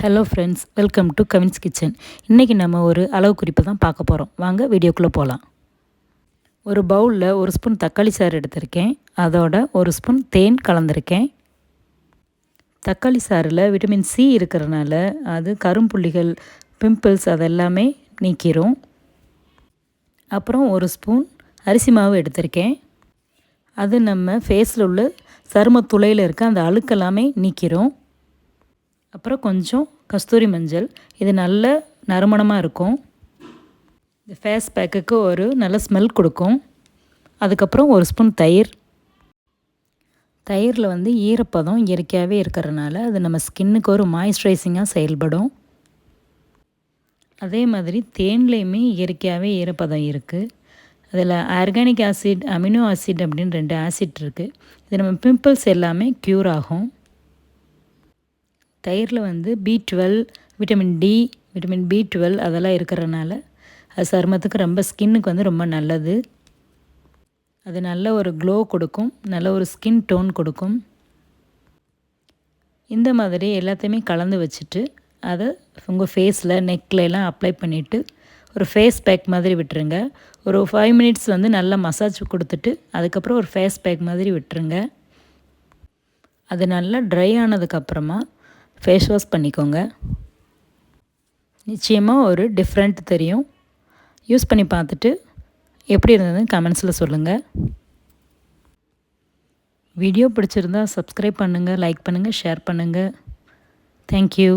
Hello friends welcome to Kavin's kitchen இன்றைக்கி நம்ம ஒரு அளவு குறிப்பு தான் பார்க்க போகிறோம் வாங்க வீடியோக்குள்ளே போகலாம் ஒரு பவுலில் ஒரு ஸ்பூன் தக்காளி சாறு எடுத்திருக்கேன். அதோட ஒரு ஸ்பூன் தேன் கலந்துருக்கேன். தக்காளி சாறில் விட்டமின் சி இருக்கிறனால அது கரும்புள்ளிகள் பிம்பிள்ஸ் அதெல்லாமே நீக்கிரும். அப்புறம் ஒரு ஸ்பூன் அரிசி மாவு எடுத்திருக்கேன். அது நம்ம ஃபேஸில் உள்ள சரும துளையில் இருக்க அந்த அழுக்கெல்லாமே நீக்கிறோம் அப்புறம் கொஞ்சம் கஸ்தூரி மஞ்சள். இது நல்ல நறுமணமாக இருக்கும். இந்த ஃபேஸ் பேக்குக்கு ஒரு நல்ல ஸ்மெல் கொடுக்கும். அதுக்கப்புறம் ஒரு ஸ்பூன் தயிர். தயிரில் வந்து ஈரப்பதம் இயற்கையாகவே இருக்கிறனால அது நம்ம ஸ்கின்னுக்கு ஒரு மாய்ஸ்சரைசிங்காக செயல்படும். அதே மாதிரி தேன்லேயுமே இயற்கையாகவே ஈரப்பதம் இருக்குது அதில் ஆர்கானிக் ஆசிட் அமினோ ஆசிட் அப்படின்னு ரெண்டு ஆசிட் இருக்குது இது நம்ம பிம்பிள்ஸ் எல்லாமே க்யூர் ஆகும். தயிரில் வந்து B twelve vitamin D vitamin B twelve அதெல்லாம் இருக்கிறனால அது சருமத்துக்கு ரொம்ப ஸ்கின்னுக்கு வந்து ரொம்ப நல்லது. அது நல்ல ஒரு க்ளோ கொடுக்கும் நல்ல ஒரு ஸ்கின் டோன் கொடுக்கும். இந்த மாதிரி எல்லாத்தையுமே கலந்து வச்சுட்டு அதை உங்கள் ஃபேஸில் நெக்லெலாம் அப்ளை பண்ணிவிட்டு ஒரு ஃபேஸ் பேக் மாதிரி விட்டுருங்க. ஒரு ஃபைவ் மினிட்ஸ் வந்து நல்லா மசாஜ் கொடுத்துட்டு அதுக்கப்புறம் ஒரு ஃபேஸ் பேக் மாதிரி விட்டுருங்க. அது நல்லா ட்ரை ஆனதுக்கப்புறமா ஃபேஸ் வாஷ் பண்ணிக்கோங்க. நிச்சயமாக ஒரு டிஃப்ரெண்ட் தெரியும். யூஸ் பண்ணி பார்த்துட்டு எப்படி இருந்ததுன்னு கமெண்ட்ஸில் சொல்லுங்கள் வீடியோ பிடிச்சிருந்தா சப்ஸ்கிரைப் பண்ணுங்கள் லைக் பண்ணுங்கள் ஷேர் பண்ணுங்கள் தேங்க்யூ